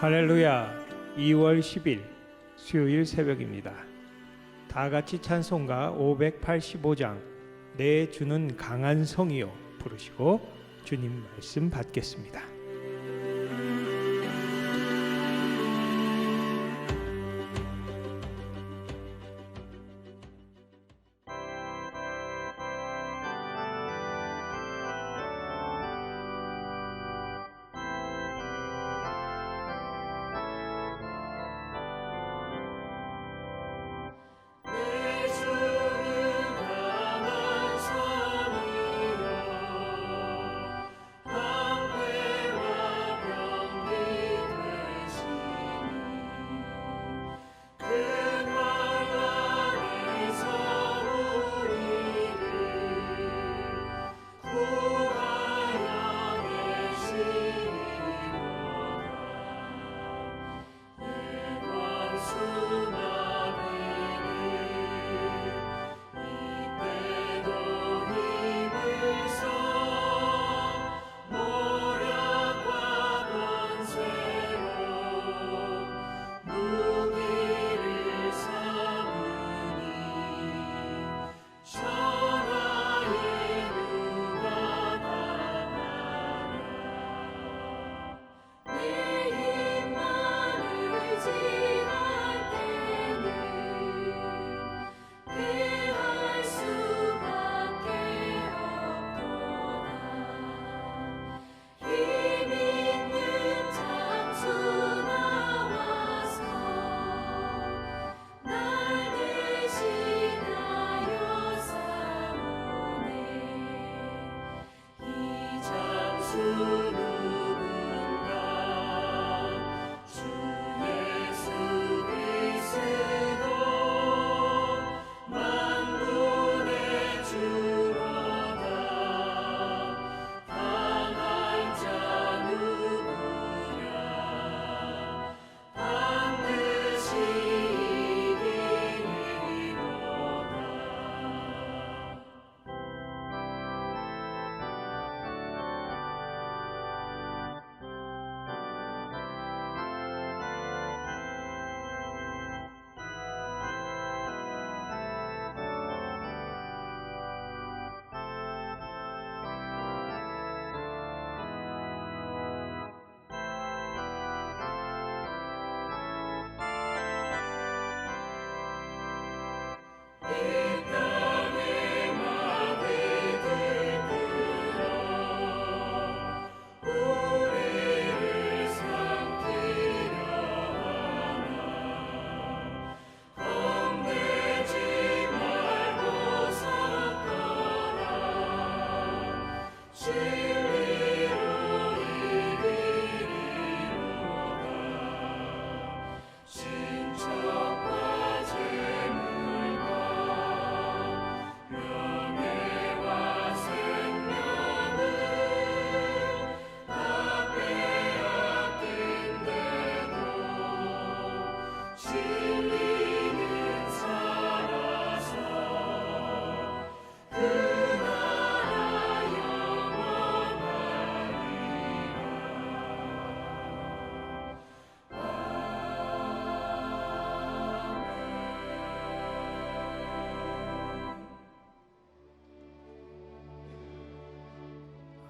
할렐루야 2월 10일 수요일 새벽입니다. 다 같이 찬송가 585장 내 주는 강한 성이요 부르시고 주님 말씀 받겠습니다.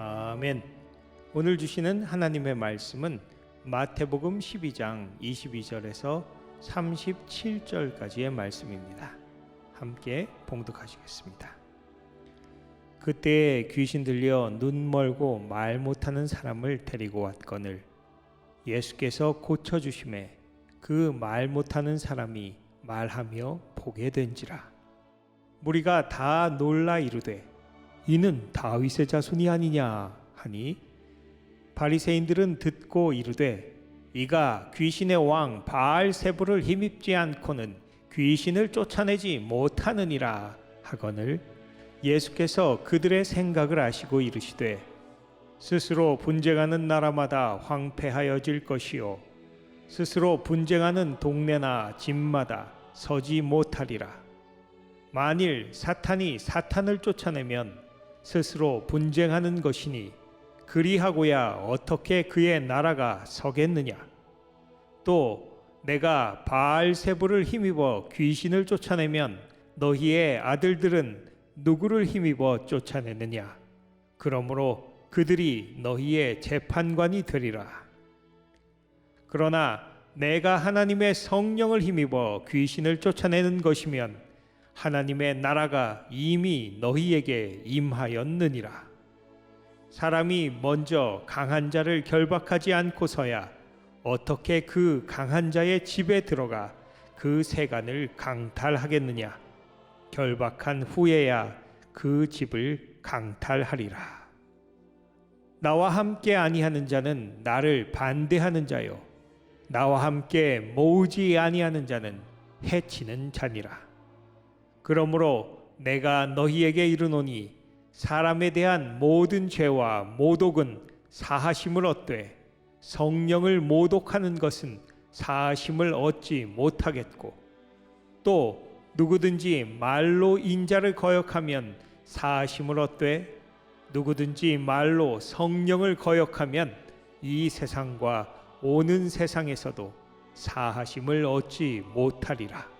아멘. 오늘 주시는 하나님의 말씀은 마태복음 12장 22절에서 37절까지의 말씀입니다. 함께 봉독하시겠습니다. 그때 귀신 들려 눈 멀고 말 못하는 사람을 데리고 왔거늘 예수께서 고쳐 주심에 그 말 못하는 사람이 말하며 보게 된지라 무리가 다 놀라 이르되 이는 다윗의 자손이 아니냐 하니 바리새인들은 듣고 이르되 이가 귀신의 왕 바알세불을 힘입지 않고는 귀신을 쫓아내지 못하느니라 하거늘 예수께서 그들의 생각을 아시고 이르시되 스스로 분쟁하는 나라마다 황폐하여질 것이요 스스로 분쟁하는 동네나 집마다 서지 못하리라. 만일 사탄이 사탄을 쫓아내면 스스로 분쟁하는 것이니 그리하고야 어떻게 그의 나라가 서겠느냐? 또 내가 바알세부를 힘입어 귀신을 쫓아내면 너희의 아들들은 누구를 힘입어 쫓아내느냐? 그러므로 그들이 너희의 재판관이 되리라. 그러나 내가 하나님의 성령을 힘입어 귀신을 쫓아내는 것이면 하나님의 나라가 이미 너희에게 임하였느니라. 사람이 먼저 강한 자를 결박하지 않고서야 어떻게 그 강한 자의 집에 들어가 그 세간을 강탈하겠느냐? 결박한 후에야 그 집을 강탈하리라. 나와 함께 아니하는 자는 나를 반대하는 자요. 나와 함께 모으지 아니하는 자는 해치는 자니라 그러므로 내가 너희에게 이르노니 사람에 대한 모든 죄와 모독은 사하심을 얻되 성령을 모독하는 것은 사하심을 얻지 못하겠고 또 누구든지 말로 인자를 거역하면 사하심을 얻되 누구든지 말로 성령을 거역하면 이 세상과 오는 세상에서도 사하심을 얻지 못하리라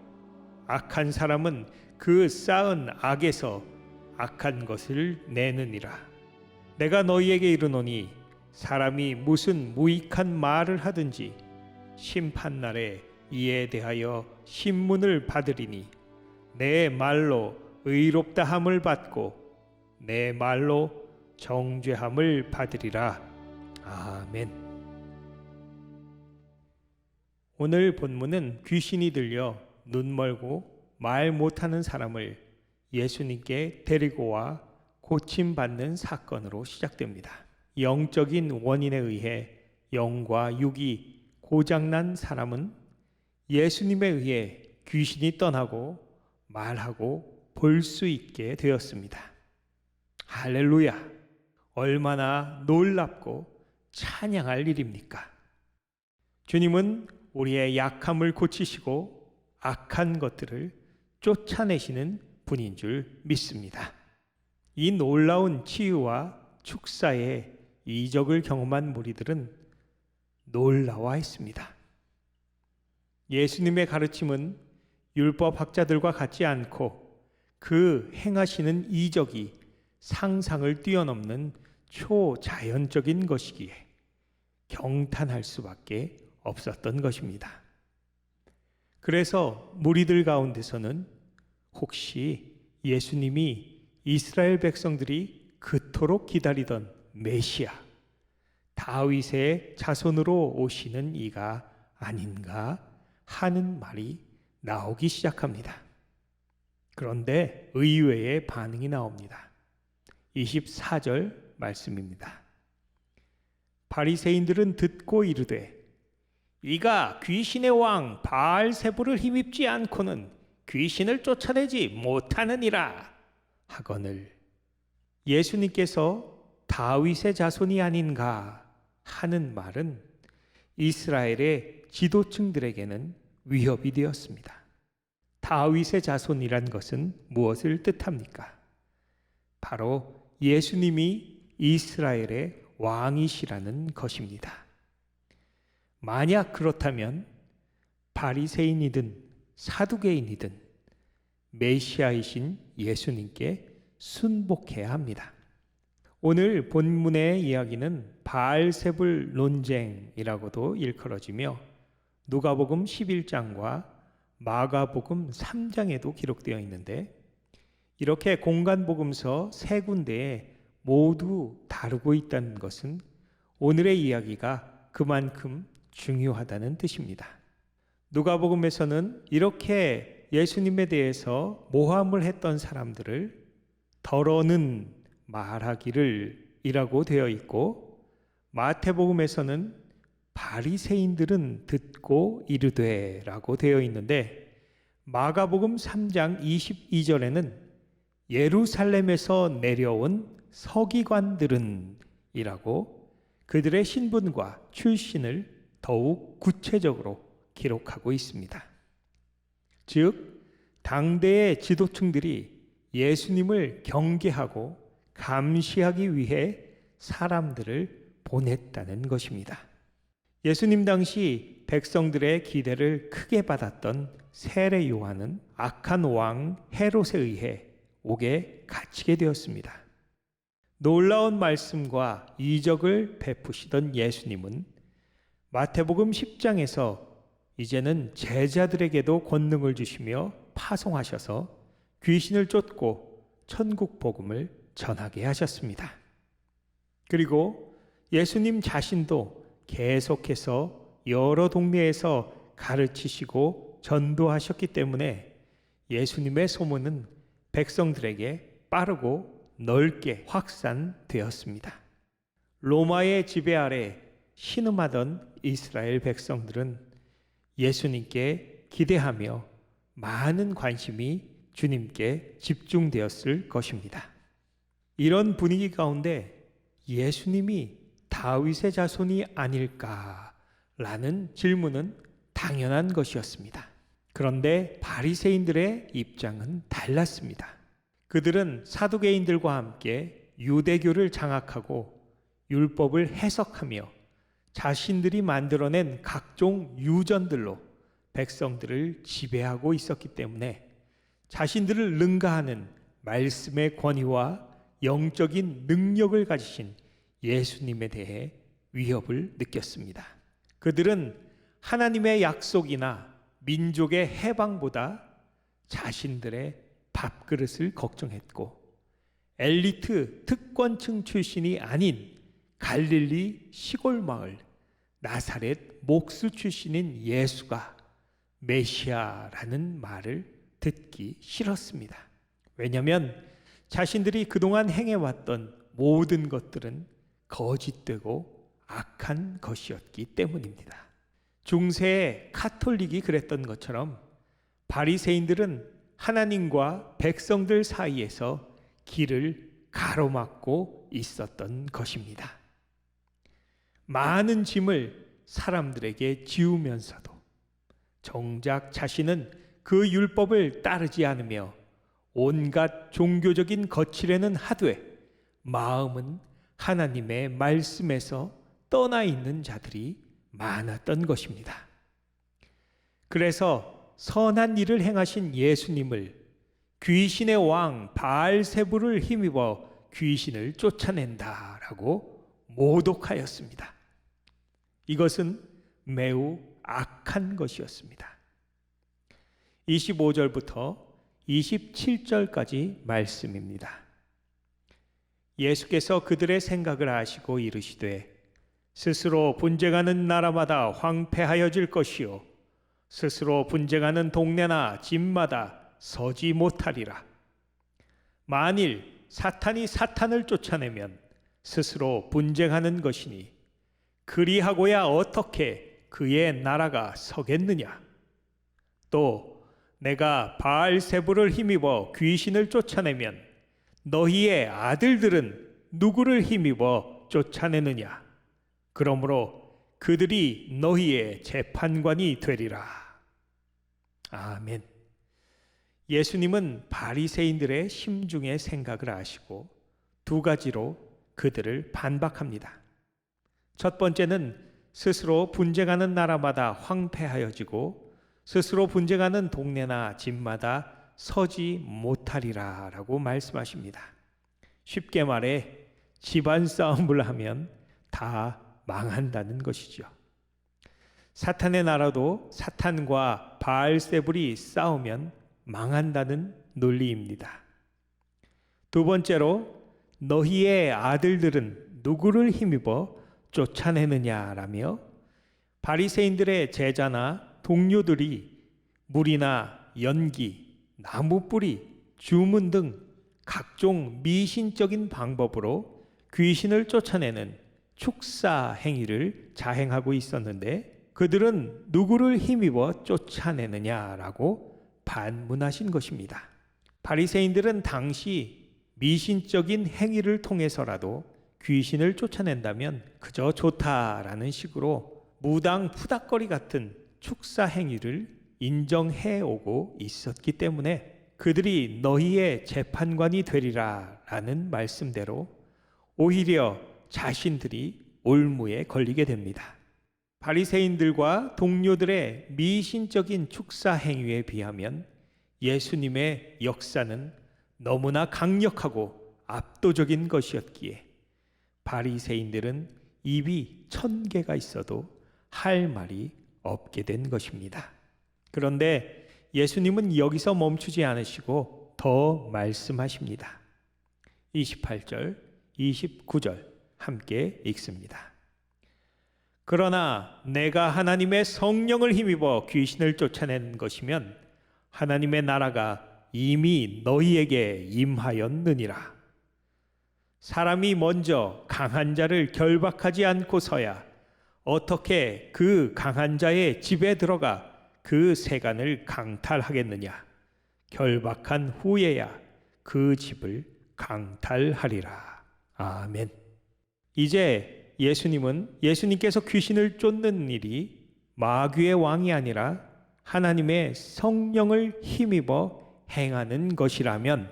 악한 사람은 그 쌓은 악에서 악한 것을 내느니라. 내가 너희에게 이르노니 사람이 무슨 무익한 말을 하든지 심판 날에 이에 대하여 신문을 받으리니 내 말로 의롭다 함을 받고 내 말로 정죄함을 받으리라. 아멘. 오늘 본문은 귀신이 들려 눈 멀고 말 못하는 사람을 예수님께 데리고 와 고침받는 사건으로 시작됩니다. 영적인 원인에 의해 영과 육이 고장난 사람은 예수님에 의해 귀신이 떠나고 말하고 볼 수 있게 되었습니다. 할렐루야! 얼마나 놀랍고 찬양할 일입니까? 주님은 우리의 약함을 고치시고 악한 것들을 쫓아내시는 분인 줄 믿습니다. 이 놀라운 치유와 축사의 이적을 경험한 무리들은 놀라워했습니다. 예수님의 가르침은 율법 학자들과 같지 않고 그 행하시는 이적이 상상을 뛰어넘는 초자연적인 것이기에 경탄할 수밖에 없었던 것입니다. 그래서 무리들 가운데서는 혹시 예수님이 이스라엘 백성들이 그토록 기다리던 메시아 다윗의 자손으로 오시는 이가 아닌가 하는 말이 나오기 시작합니다. 그런데 의외의 반응이 나옵니다. 24절 말씀입니다. 바리새인들은 듣고 이르되 이가 귀신의 왕 바알세부를 힘입지 않고는 귀신을 쫓아내지 못하느니라 하거늘 예수님께서 다윗의 자손이 아닌가 하는 말은 이스라엘의 지도층들에게는 위협이 되었습니다. 다윗의 자손이란 것은 무엇을 뜻합니까? 바로 예수님이 이스라엘의 왕이시라는 것입니다. 만약 그렇다면 바리새인이든 사두개인이든 메시아이신 예수님께 순복해야 합니다. 오늘 본문의 이야기는 바알세불 논쟁이라고도 일컬어지며 누가복음 11장과 마가복음 3장에도 기록되어 있는데 이렇게 공간복음서 세 군데에 모두 다루고 있다는 것은 오늘의 이야기가 그만큼 중요하다는 뜻입니다. 누가복음에서는 이렇게 예수님에 대해서 모함을 했던 사람들을 더러는 말하기를 이라고 되어 있고 마태복음에서는 바리새인들은 듣고 이르되라고 되어 있는데 마가복음 3장 22절에는 예루살렘에서 내려온 서기관들은 이라고 그들의 신분과 출신을 더욱 구체적으로 기록하고 있습니다. 즉 당대의 지도층들이 예수님을 경계하고 감시하기 위해 사람들을 보냈다는 것입니다. 예수님 당시 백성들의 기대를 크게 받았던 세례 요한은 악한 왕 헤롯에 의해 옥에 갇히게 되었습니다. 놀라운 말씀과 이적을 베푸시던 예수님은 마태복음 10장에서 이제는 제자들에게도 권능을 주시며 파송하셔서 귀신을 쫓고 천국 복음을 전하게 하셨습니다. 그리고 예수님 자신도 계속해서 여러 동네에서 가르치시고 전도하셨기 때문에 예수님의 소문은 백성들에게 빠르고 넓게 확산되었습니다. 로마의 지배 아래 신음하던 이스라엘 백성들은 예수님께 기대하며 많은 관심이 주님께 집중되었을 것입니다. 이런 분위기 가운데 예수님이 다윗의 자손이 아닐까라는 질문은 당연한 것이었습니다. 그런데 바리새인들의 입장은 달랐습니다. 그들은 사두개인들과 함께 유대교를 장악하고 율법을 해석하며 자신들이 만들어낸 각종 유전들로 백성들을 지배하고 있었기 때문에 자신들을 능가하는 말씀의 권위와 영적인 능력을 가지신 예수님에 대해 위협을 느꼈습니다. 그들은 하나님의 약속이나 민족의 해방보다 자신들의 밥그릇을 걱정했고 엘리트 특권층 출신이 아닌 갈릴리 시골 마을 나사렛 목수 출신인 예수가 메시아라는 말을 듣기 싫었습니다. 왜냐하면 자신들이 그동안 행해왔던 모든 것들은 거짓되고 악한 것이었기 때문입니다. 중세의 카톨릭이 그랬던 것처럼 바리새인들은 하나님과 백성들 사이에서 길을 가로막고 있었던 것입니다. 많은 짐을 사람들에게 지우면서도 정작 자신은 그 율법을 따르지 않으며 온갖 종교적인 거칠에는 하되 마음은 하나님의 말씀에서 떠나 있는 자들이 많았던 것입니다. 그래서 선한 일을 행하신 예수님을 귀신의 왕 바알세부를 힘입어 귀신을 쫓아낸다라고 모독하였습니다. 이것은 매우 악한 것이었습니다. 25절부터 27절까지 말씀입니다. 예수께서 그들의 생각을 아시고 이르시되 스스로 분쟁하는 나라마다 황폐하여질 것이요 스스로 분쟁하는 동네나 집마다 서지 못하리라. 만일 사탄이 사탄을 쫓아내면 스스로 분쟁하는 것이니 그리하고야 어떻게 그의 나라가 서겠느냐? 또 내가 바알세부를 힘입어 귀신을 쫓아내면 너희의 아들들은 누구를 힘입어 쫓아내느냐? 그러므로 그들이 너희의 재판관이 되리라. 아멘. 예수님은 바리새인들의 심중의 생각을 아시고 두 가지로 그들을 반박합니다. 첫 번째는 스스로 분쟁하는 나라마다 황폐하여지고 스스로 분쟁하는 동네나 집마다 서지 못하리라 라고 말씀하십니다. 쉽게 말해 집안 싸움을 하면 다 망한다는 것이죠. 사탄의 나라도 사탄과 바알세불이 싸우면 망한다는 논리입니다. 두 번째로 너희의 아들들은 누구를 힘입어 쫓아내느냐라며 바리새인들의 제자나 동료들이 물이나 연기, 나무 뿌리, 주문 등 각종 미신적인 방법으로 귀신을 쫓아내는 축사 행위를 자행하고 있었는데 그들은 누구를 힘입어 쫓아내느냐라고 반문하신 것입니다. 바리새인들은 당시 미신적인 행위를 통해서라도 귀신을 쫓아낸다면 그저 좋다라는 식으로 무당 푸닥거리 같은 축사 행위를 인정해 오고 있었기 때문에 그들이 너희의 재판관이 되리라 라는 말씀대로 오히려 자신들이 올무에 걸리게 됩니다. 바리새인들과 동료들의 미신적인 축사 행위에 비하면 예수님의 역사는 너무나 강력하고 압도적인 것이었기에 바리새인들은 입이 천 개가 있어도 할 말이 없게 된 것입니다. 그런데 예수님은 여기서 멈추지 않으시고 더 말씀하십니다. 28절, 29절 함께 읽습니다. 그러나 내가 하나님의 성령을 힘입어 귀신을 쫓아낸 것이면 하나님의 나라가 이미 너희에게 임하였느니라. 사람이 먼저 강한 자를 결박하지 않고서야 어떻게 그 강한 자의 집에 들어가 그 세간을 강탈하겠느냐? 결박한 후에야 그 집을 강탈하리라. 아멘. 이제 예수님은 예수님께서 귀신을 쫓는 일이 마귀의 왕이 아니라 하나님의 성령을 힘입어 행하는 것이라면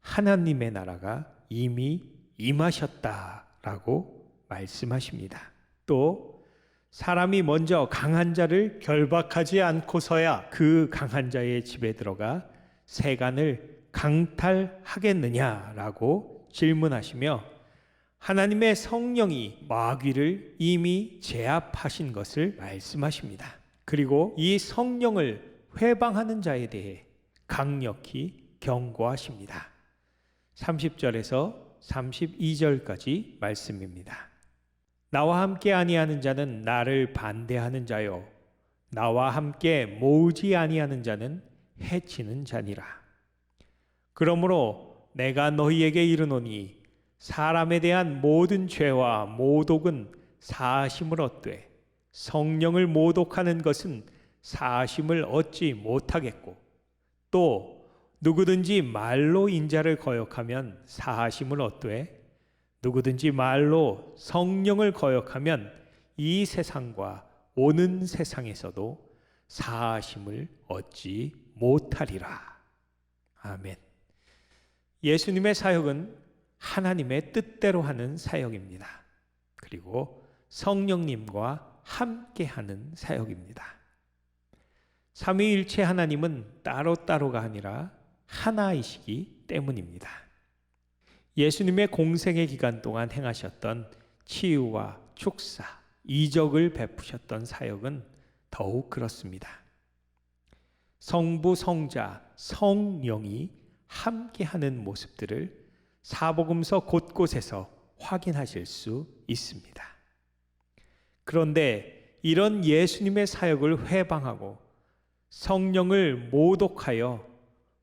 하나님의 나라가 이미 임하셨다라고 말씀하십니다. 또 사람이 먼저 강한 자를 결박하지 않고서야 그 강한 자의 집에 들어가 세간을 강탈하겠느냐라고 질문하시며 하나님의 성령이 마귀를 이미 제압하신 것을 말씀하십니다. 그리고 이 성령을 회방하는 자에 대해 강력히 경고하십니다. 30절에서 32절까지 말씀입니다. 나와 함께 아니하는 자는 나를 반대하는 자요 나와 함께 모으지 아니하는 자는 해치는 자니라. 그러므로 내가 너희에게 이르노니 사람에 대한 모든 죄와 모독은 사심을 얻되 성령을 모독하는 것은 사심을 얻지 못하겠고 또 누구든지 말로 인자를 거역하면 사심을 얻되 누구든지 말로 성령을 거역하면 이 세상과 오는 세상에서도 사심을 얻지 못하리라. 아멘. 예수님의 사역은 하나님의 뜻대로 하는 사역입니다. 그리고 성령님과 함께 하는 사역입니다. 삼위일체 하나님은 따로따로가 아니라 하나이시기 때문입니다. 예수님의 공생의 기간 동안 행하셨던 치유와 축사, 이적을 베푸셨던 사역은 더욱 그렇습니다. 성부, 성자, 성령이 함께하는 모습들을 사복음서 곳곳에서 확인하실 수 있습니다. 그런데 이런 예수님의 사역을 회방하고 성령을 모독하여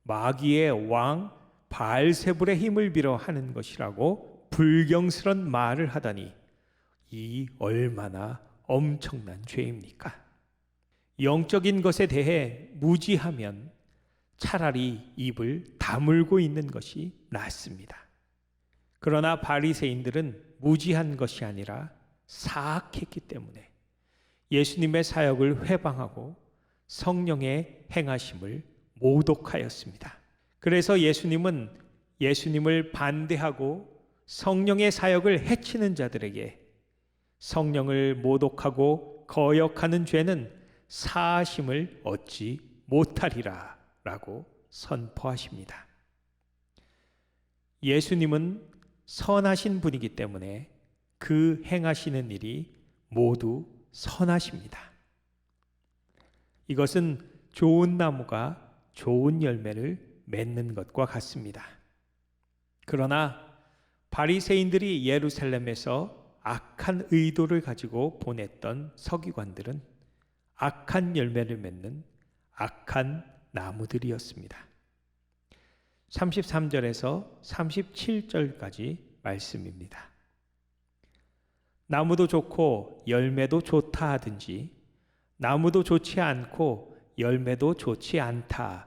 마귀의 왕 바알세불의 힘을 빌어 하는 것이라고 불경스런 말을 하다니 이 얼마나 엄청난 죄입니까? 영적인 것에 대해 무지하면 차라리 입을 다물고 있는 것이 낫습니다. 그러나 바리새인들은 무지한 것이 아니라 사악했기 때문에 예수님의 사역을 회방하고 성령의 행하심을 모독하였습니다. 그래서 예수님은 예수님을 반대하고 성령의 사역을 해치는 자들에게 성령을 모독하고 거역하는 죄는 사심을 얻지 못하리라 라고 선포하십니다. 예수님은 선하신 분이기 때문에 그 행하시는 일이 모두 선하십니다. 이것은 좋은 나무가 좋은 열매를 맺는 것과 같습니다. 그러나 바리새인들이 예루살렘에서 악한 의도를 가지고 보냈던 서기관들은 악한 열매를 맺는 악한 나무들이었습니다. 33절에서 37절까지 말씀입니다. 나무도 좋고 열매도 좋다 하든지 나무도 좋지 않고 열매도 좋지 않다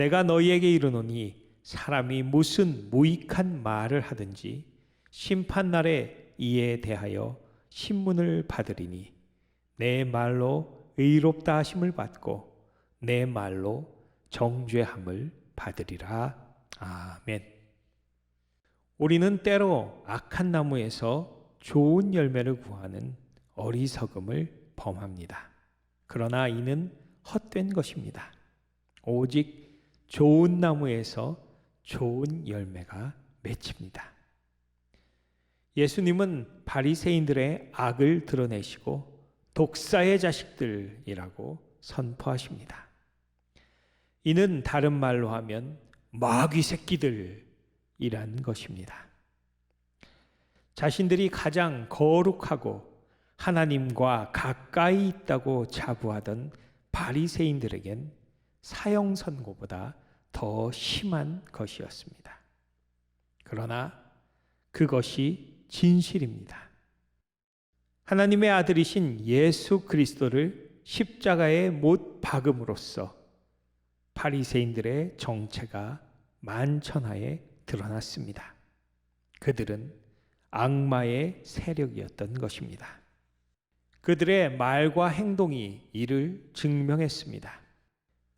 내가 너희에게 이르노니 사람이 무슨 무익한 말을 하든지 심판 날에 이에 대하여 신문을 받으리니 내 말로 의롭다 하심을 받고 내 말로 정죄함을 받으리라. 아멘. 우리는 때로 악한 나무에서 좋은 열매를 구하는 어리석음을 범합니다. 그러나 이는 헛된 것입니다. 오직 좋은 나무에서 좋은 열매가 맺힙니다. 예수님은 바리새인들의 악을 드러내시고 독사의 자식들이라고 선포하십니다. 이는 다른 말로 하면 마귀 새끼들이란 것입니다. 자신들이 가장 거룩하고 하나님과 가까이 있다고 자부하던 바리새인들에겐 사형 선고보다 더 심한 것이었습니다. 그러나 그것이 진실입니다. 하나님의 아들이신 예수 그리스도를 십자가에 못 박음으로써 바리새인들의 정체가 만천하에 드러났습니다. 그들은 악마의 세력이었던 것입니다. 그들의 말과 행동이 이를 증명했습니다.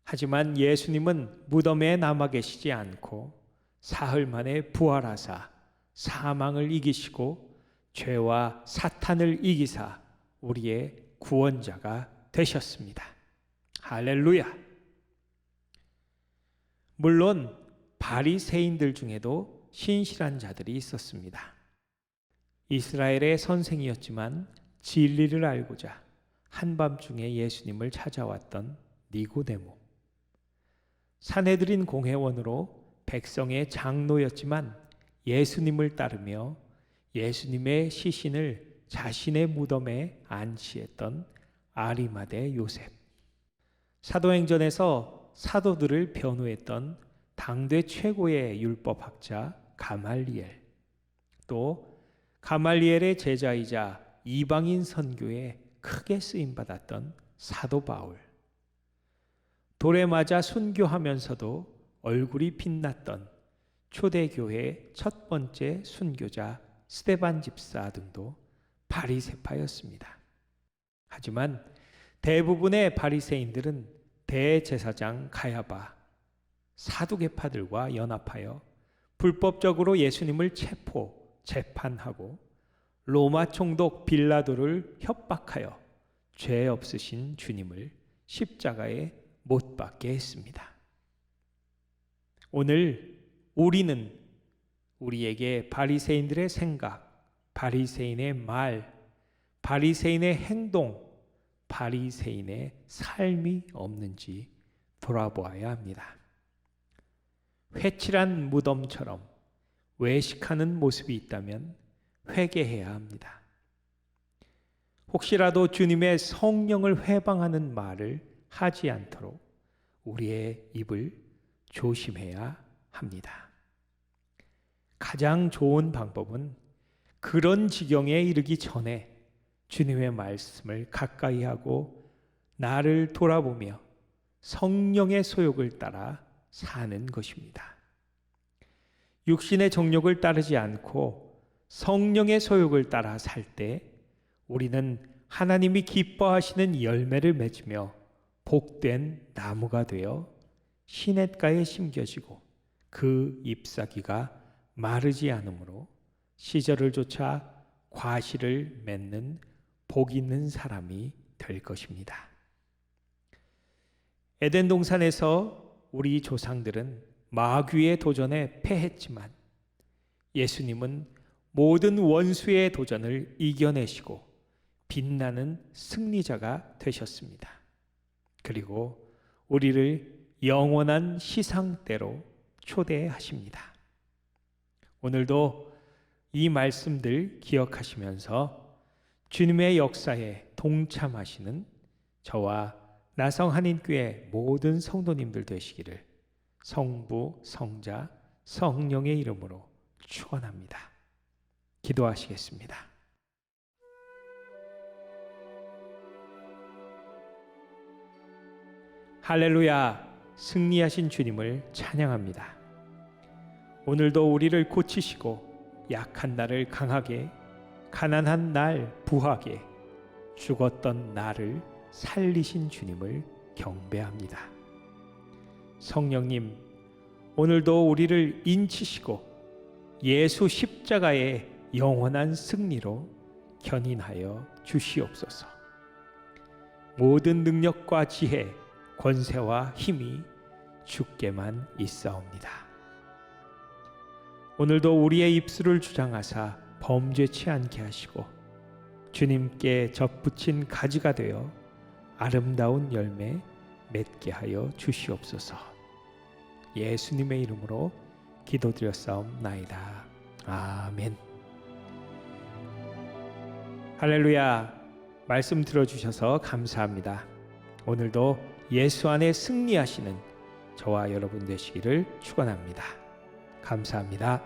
하지만 예수님은 무덤에 남아 계시지 않고 사흘 만에 부활하사 사망을 이기시고 죄와 사탄을 이기사 우리의 구원자가 되셨습니다. 할렐루야. 물론 바리새인들 중에도 신실한 자들이 있었습니다. 이스라엘의 선생이었지만 진리를 알고자 한밤중에 예수님을 찾아왔던 니고데모. 사내들인 공회원으로 백성의 장로였지만 예수님을 따르며 예수님의 시신을 자신의 무덤에 안치했던 아리마대 요셉. 사도행전에서 사도들을 변호했던 당대 최고의 율법학자 가말리엘. 또 가말리엘의 제자이자 이방인 선교에 크게 쓰임 받았던 사도 바울. 돌에 맞아 순교하면서도 얼굴이 빛났던 초대교회 첫 번째 순교자 스테반 집사 등도 바리새파였습니다. 하지만 대부분의 바리새인들은 대제사장 가야바 사두개파들과 연합하여 불법적으로 예수님을 체포 재판하고 로마 총독 빌라도를 협박하여 죄 없으신 주님을 십자가에 못 박게 했습니다. 오늘 우리는 우리에게 바리새인들의 생각, 바리새인의 말, 바리새인의 행동, 바리새인의 삶이 없는지 돌아보아야 합니다. 회칠한 무덤처럼 외식하는 모습이 있다면 회개해야 합니다. 혹시라도 주님의 성령을 회방하는 말을 하지 않도록 우리의 입을 조심해야 합니다. 가장 좋은 방법은 그런 지경에 이르기 전에 주님의 말씀을 가까이 하고 나를 돌아보며 성령의 소욕을 따라 사는 것입니다. 육신의 정욕을 따르지 않고 성령의 소욕을 따라 살 때 우리는 하나님이 기뻐하시는 열매를 맺으며 복된 나무가 되어 시냇가에 심겨지고 그 잎사귀가 마르지 않으므로 시절을 쫓아 과실을 맺는 복 있는 사람이 될 것입니다. 에덴 동산에서 우리 조상들은 마귀의 도전에 패했지만 예수님은 모든 원수의 도전을 이겨내시고 빛나는 승리자가 되셨습니다. 그리고 우리를 영원한 시상대로 초대하십니다. 오늘도 이 말씀들 기억하시면서 주님의 역사에 동참하시는 저와 나성 한인교회 모든 성도님들 되시기를 성부, 성자, 성령의 이름으로 축원합니다. 기도하시겠습니다. 할렐루야 승리하신 주님을 찬양합니다. 오늘도 우리를 고치시고 약한 나를 강하게 가난한 날 부하게 죽었던 나를 살리신 주님을 경배합니다. 성령님 오늘도 우리를 인치시고 예수 십자가의 영원한 승리로 견인하여 주시옵소서. 모든 능력과 지혜, 권세와 힘이 주께만 있사옵니다. 오늘도 우리의 입술을 주장하사 범죄치 않게 하시고 주님께 접붙인 가지가 되어 아름다운 열매 맺게 하여 주시옵소서. 예수님의 이름으로 기도드렸사옵나이다. 아멘. 할렐루야. 말씀 들어주셔서 감사합니다. 오늘도 예수 안에 승리하시는 저와 여러분 되시기를 축원합니다. 감사합니다.